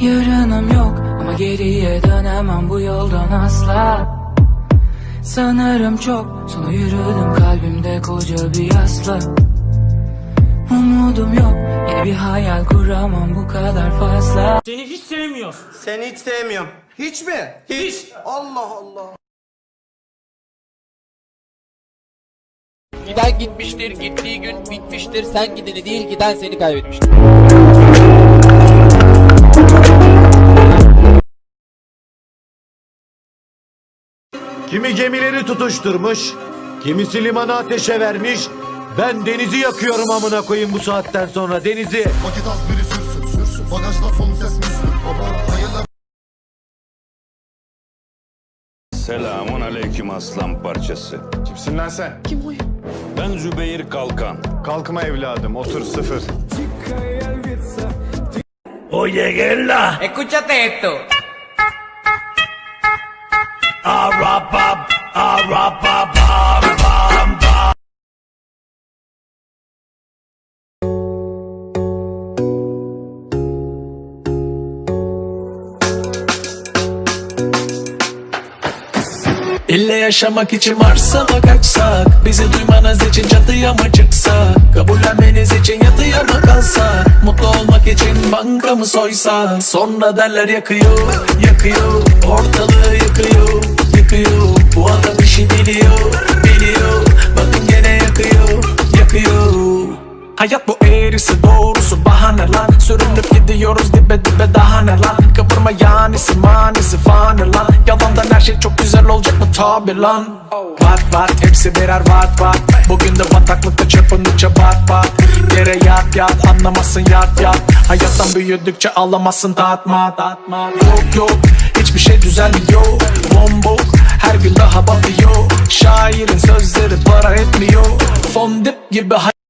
Yarınım yok ama geriye dönemem bu yoldan asla Sanırım çok sonra yürüdüm kalbimde koca bir yasla Umudum yok yeni bir hayal kuramam bu kadar fazla Seni hiç sevmiyor. Seni hiç sevmiyorum. Hiç mi? Hiç. Allah Allah. Giden gitmiştir, gittiği gün bitmiştir. Sen gideni değil, giden seni kaybetmiştir. Kimi gemileri tutuşturmuş, kimisi limanı ateşe vermiş. Ben denizi yakıyorum amına koyayım bu saatten sonra denizi. Paket az biri sürsün sürsün Bagajda son ses müslüm Baba hayırlı Selamun aleyküm aslan parçası. Kimsin lan sen? Ben Zübeyir Kalkan. Kalkma evladım otur sıfır Escúchate esto. İlle yaşamak için varsa mı kaçsak Bizi duymanız için çatıya mı çıksak? Kabullenmeniz için yatıya mı kalsak? Mutlu olmak için banka mı soysak? Sonra derler yakıyor, yakıyor Ortalığı yıkıyor, yıkıyor Bu adam işi biliyor, biliyor Bakın gene yakıyor, yakıyor. Hayat bu eğrisi doğrusu bahane lan. Sürünüp gidiyoruz dibe dibe daha ne lan? Kıvırma yanisi manisi fani lan. Yalandan her şey çok güzel olacak mı? Tabi lan. Vat vat hepsi birer vat vat Bugün de bataklıkta çırpındıkça bat bat. Yere yat yat anlamasın yat yat. Hayattan büyüdükçe alamazsın tatma tatma. Yok yok hiçbir şey düzelmiyor Bombok her gün daha batıyor